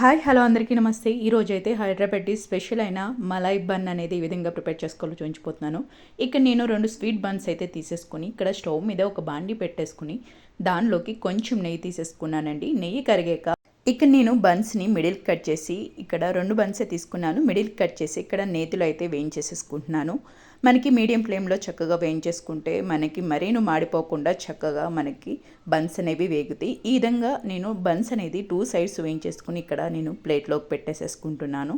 Hi hello అందరికీ నమస్తే. ఈరోజు అయితే హైదరాబాద్ స్పెషల్ అయిన మలై బన్ అనేది ఈ విధంగా ప్రిపేర్ చేసుకోవాలో చూపించిపోతున్నాను. ఇక్కడ నేను రెండు స్వీట్ బన్స్ అయితే తీసేసుకొని ఇక్కడ స్టవ్ మీద ఒక బాండి పెట్టేసుకుని దానిలోకి కొంచెం నెయ్యి తీసేసుకున్నానండి. నెయ్యి కరిగాక ఇక్కడ నేను బన్స్ని మిడిల్ కట్ చేసి ఇక్కడ రెండు బన్సే తీసుకున్నాను. మిడిల్ కట్ చేసి ఇక్కడ నేతిలో అయితే వేయించేసేసుకుంటున్నాను. మనకి మీడియం ఫ్లేమ్లో చక్కగా వేయించేసుకుంటే మనకి మరీను మాడిపోకుండా చక్కగా మనకి బన్స్ అనేవి వేగుతాయి. ఈ విధంగా నేను బన్స్ అనేది టూ సైడ్స్ వేయించేసుకుని ఇక్కడ నేను ప్లేట్లోకి పెట్టేసేసుకుంటున్నాను.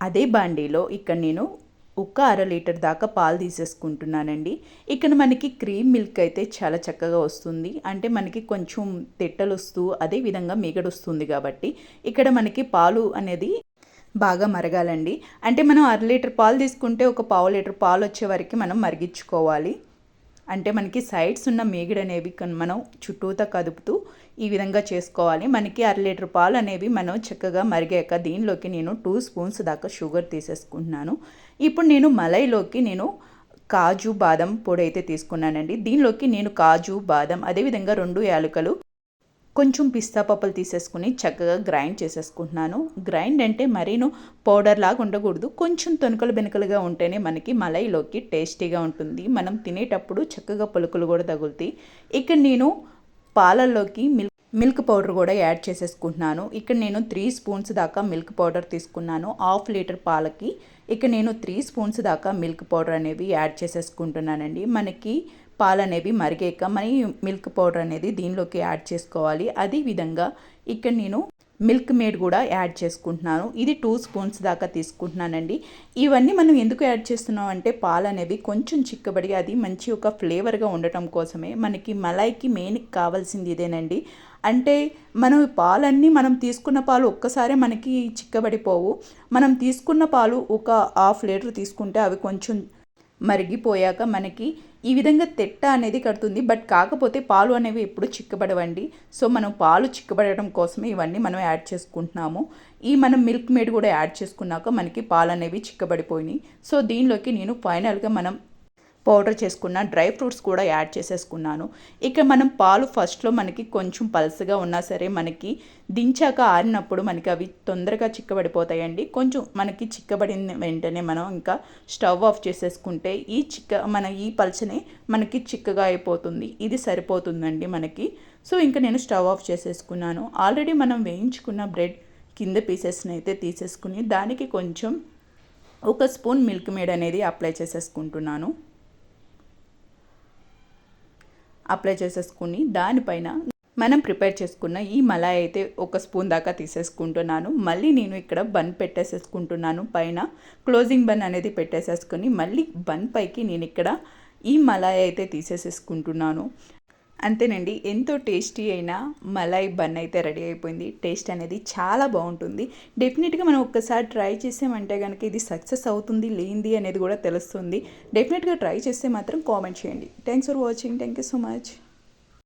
అదే బాండీలో ఇక్కడ నేను ఒక అర లీటర్ దాకా పాలు తీసేసుకుంటున్నానండి. ఇక్కడ మనకి క్రీమ్ మిల్క్ అయితే చాలా చక్కగా వస్తుంది. అంటే మనకి కొంచెం తిట్టలు వస్తూ అదే విధంగా మిగడొస్తుంది కాబట్టి ఇక్కడ మనకి పాలు అనేది బాగా మరగాలండి. అంటే మనం అర లీటర్ పాలు తీసుకుంటే ఒక పావు లీటర్ పాలు వచ్చే వరకు మనం మరిగించుకోవాలి. అంటే మనకి సైడ్స్ ఉన్న మేగిడనేవి మనం చుట్టూతా కదుపుతూ ఈ విధంగా చేసుకోవాలి. మనకి అర లీటర్ పాలు అనేవి మనం చక్కగా మరిగాక దీనిలోకి నేను టూ స్పూన్స్ దాకా షుగర్ తీసేసుకుంటున్నాను. ఇప్పుడు నేను మలైలోకి నేను కాజు బాదం పొడి అయితే తీసుకున్నానండి. దీనిలోకి నేను కాజు బాదం అదేవిధంగా రెండు యాలకులు కొంచెం పిస్తా పప్పులు తీసేసుకుని చక్కగా గ్రైండ్ చేసేసుకుంటున్నాను. గ్రైండ్ అంటే మరీను పౌడర్ లాగా ఉండకూడదు. కొంచెం తొనుకలు బెనకలుగా ఉంటేనే మనకి మలైలోకి టేస్టీగా ఉంటుంది. మనం తినేటప్పుడు చక్కగా పులుకులు కూడా తగులుతాయి. ఇక్కడ నేను పాలల్లోకి మిల్క్ మిల్క్ పౌడర్ కూడా యాడ్ చేసేసుకుంటున్నాను. ఇక్కడ నేను త్రీ స్పూన్స్ దాకా మిల్క్ పౌడర్ తీసుకున్నాను. హాఫ్ లీటర్ పాలకి ఇక్కడ నేను త్రీ స్పూన్స్ దాకా మిల్క్ పౌడర్ అనేవి యాడ్ చేసేసుకుంటున్నానండి. మనకి పాలు అనేవి మరిగాక మరి మిల్క్ పౌడర్ అనేది దీనిలోకి యాడ్ చేసుకోవాలి. అదే విధంగా ఇక్కడ నేను మిల్క్ మేడ్ కూడా యాడ్ చేసుకుంటున్నాను. ఇది టూ స్పూన్స్ దాకా తీసుకుంటున్నానండి. ఇవన్నీ మనం ఎందుకు యాడ్ చేస్తున్నాం అంటే పాలు అనేవి కొంచెం చిక్కబడి అది మంచి ఒక ఫ్లేవర్గా ఉండటం కోసమే. మనకి మలాయికి మెయిన్ కావాల్సింది ఇదేనండి. అంటే మనం పాలన్నీ మనం తీసుకున్న పాలు ఒక్కసారి మనకి చిక్కబడిపోవు. మనం తీసుకున్న పాలు ఒక హాఫ్ లీటర్ తీసుకుంటే అవి కొంచెం మరిగిపోయాక మనకి ఈ విధంగా తెట్ట అనేది కడుతుంది. బట్ కాకపోతే పాలు అనేవి ఎప్పుడు చిక్కబడవండి. సో మనం పాలు చిక్కబడటం కోసమే ఇవన్నీ మనం యాడ్ చేసుకుంటున్నాము. ఈ మనం మిల్క్ మేడ్ కూడా యాడ్ చేసుకున్నాక మనకి పాలు అనేవి చిక్కబడిపోయినాయి. సో దీనిలోకి నేను ఫైనల్గా మనం పౌడర్ చేసుకున్న డ్రై ఫ్రూట్స్ కూడా యాడ్ చేసేసుకున్నాను. ఇక మనం పాలు ఫస్ట్లో మనకి కొంచెం పల్సగా ఉన్నా సరే మనకి దించాక ఆరినప్పుడు మనకి అవి తొందరగా చిక్కబడిపోతాయండి. కొంచెం మనకి చిక్కబడిన వెంటనే మనం ఇంకా స్టవ్ ఆఫ్ చేసేసుకుంటే ఈ చిక్క మన ఈ పల్చనే మనకి చిక్కగా అయిపోతుంది. ఇది సరిపోతుందండి మనకి. సో ఇంకా నేను స్టవ్ ఆఫ్ చేసేసుకున్నాను. ఆల్రెడీ మనం వేయించుకున్న బ్రెడ్ కింద పీసెస్ని అయితే తీసేసుకుని దానికి కొంచెం ఒక స్పూన్ మిల్క్ మేడ్ అనేది అప్లై చేసేసుకుంటున్నాను. అప్లై చేసేసుకుని దానిపైన మనం ప్రిపేర్ చేసుకున్న ఈ మలాయ్ అయితే ఒక స్పూన్ దాకా తీసేసుకుంటున్నాను. మళ్ళీ నేను ఇక్కడ బన్ పెట్టేసేసుకుంటున్నాను. పైన క్లోజింగ్ బన్ అనేది పెట్టేసేసుకుని మళ్ళీ బన్ పైకి నేను ఇక్కడ ఈ మలాయ్ అయితే తీసేసేసుకుంటున్నాను. అంతేనండి ఎంతో టేస్టీ అయిన మలై బన్ అయితే రెడీ అయిపోయింది. టేస్ట్ అనేది చాలా బాగుంటుంది. డెఫినెట్గా మనం ఒక్కసారి ట్రై చేసామంటే కనుక ఇది సక్సెస్ అవుతుంది లేనిది అనేది కూడా తెలుస్తుంది. డెఫినెట్గా ట్రై చేస్తే మాత్రం కామెంట్ చేయండి. Thanks for watching. Thank you so much.